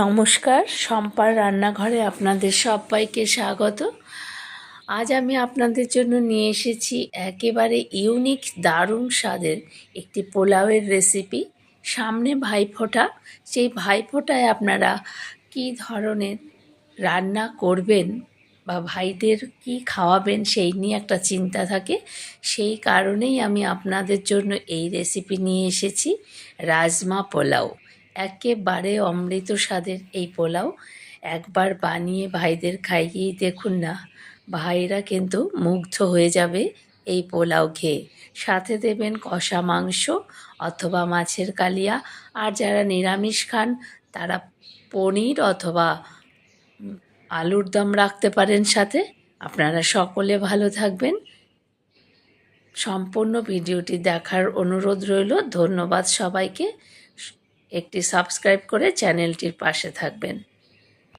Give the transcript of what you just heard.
নমস্কার সম্পার রান্নাঘরে আপনাদের সবাইকে স্বাগত। আজ আমি আপনাদের জন্য নিয়ে এসেছি একেবারে ইউনিক, দারুণ স্বাদের একটি পোলাওয়ের রেসিপি। সামনে ভাইফোঁটা, সেই ভাইফোঁটায় আপনারা কী ধরনের রান্না করবেন বা ভাইদের কি খাওয়াবেন সেই নিয়ে একটা চিন্তা থাকে। সেই কারণেই আমি আপনাদের জন্য এই রেসিপি নিয়ে এসেছি, রাজমা পোলাও। একেবারে অমৃত স্বাদের এই পোলাও একবার বানিয়ে ভাইদের খাইয়েই দেখুন না। ভাইরা কিন্তু মুগ্ধ হয়ে যাবে এই পোলাও খেয়ে। সাথে দেবেন কষা মাংস অথবা মাছের কালিয়া। আর যারা নিরামিষ খান, তারা পনির অথবা আলুর দম রাখতে পারেন সাথে। আপনারা সকলে ভালো থাকবেন। সম্পূর্ণ ভিডিওটি দেখার অনুরোধ রইল। ধন্যবাদ সবাইকে। একটি সাবস্ক্রাইব করে চ্যানেলটির পাশে থাকবেন।